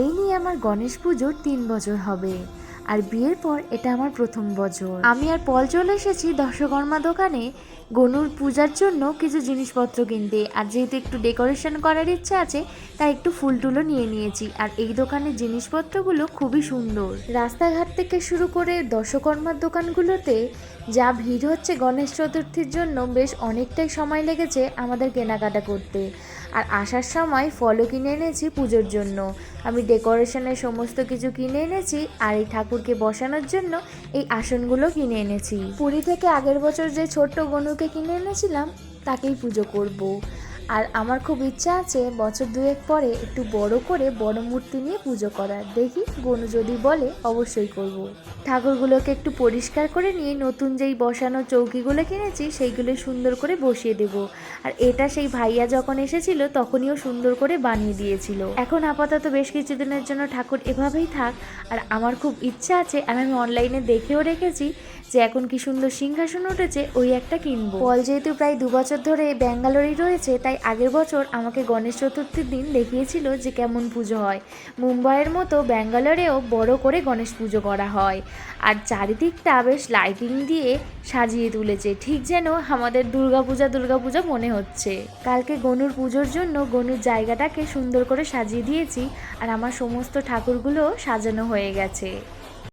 এই নিয়ে আমার গণেশ পুজোর তিন বছর হবে। আর বিয়ের পর এটা আমার প্রথম বছর। আমি আর পল চলে এসেছি দশকর্মা দোকানে। গনুর পূজার জন্য কিছু জিনিসপত্র কিনতে। আর যেহেতু একটু ডেকোরেশন করার ইচ্ছা আছে, তাই একটু ফুল টুলও নিয়ে নিয়েছি। আর এই দোকানের জিনিসপত্রগুলো খুবই সুন্দর। রাস্তাঘাট থেকে শুরু করে দশকর্মার দোকানগুলোতে যা ভিড় হচ্ছে গণেশ চতুর্থীর জন্য, বেশ অনেকটাই সময় লেগেছে আমাদের কেনাকাটা করতে। আর আসার সময় ফলও কিনে এনেছি পুজোর জন্য আমি ডেকোরেশনের সমস্ত কিছু কিনে এনেছি আর এই ঠাকুরকে বসানোর জন্য এই আসনগুলো কিনে এনেছি পুরী থেকে আগের বছর যে ছোট্ট গনুকে কিনে এনেছিলাম, তাকেই পুজো করব। আর আমার খুব ইচ্ছা আছে বছর দুয়েক পরে একটু বড় করে বড় মূর্তি নিয়ে পুজো করার দেখি গনু যদি বলে অবশ্যই করব। ঠাকুরগুলোকে একটু পরিষ্কার করে নিয়ে নতুন যেই বসানো চৌকিগুলো কিনেছি, সেইগুলো সুন্দর করে বসিয়ে দেব। আর এটা সেই ভাইয়া যখন এসেছিল তখনইও সুন্দর করে বানিয়ে দিয়েছিল। এখন আপাতত বেশ কিছুদিনের জন্য ঠাকুর এভাবেই থাক। আর আমার খুব ইচ্ছা আছে আর আমি অনলাইনে দেখেও রেখেছি যে এখন কি সুন্দর সিংহাসন উঠেছে, ওই একটা কিনবো। পল যেহেতু প্রায় দু বছর ধরে ব্যাঙ্গালোরেই রয়েছে, তাই আগের বছর আমাকে গণেশ চতুর্থীর দিন দেখিয়েছিল যে কেমন পুজো হয়। মুম্বাইয়ের মতো ব্যাঙ্গালোরেও বড় করে গণেশ পুজো করা হয়। আর চারিদিকটা বেশ লাইটিং দিয়ে সাজিয়ে তুলেছে, ঠিক যেন আমাদের দুর্গাপূজা দুর্গাপূজা মনে হচ্ছে। কালকে গনুর পুজোর জন্য গনুর জায়গাটাকে সুন্দর করে সাজিয়ে দিয়েছি, আর আমার সমস্ত ঠাকুরগুলো সাজানো হয়ে গেছে।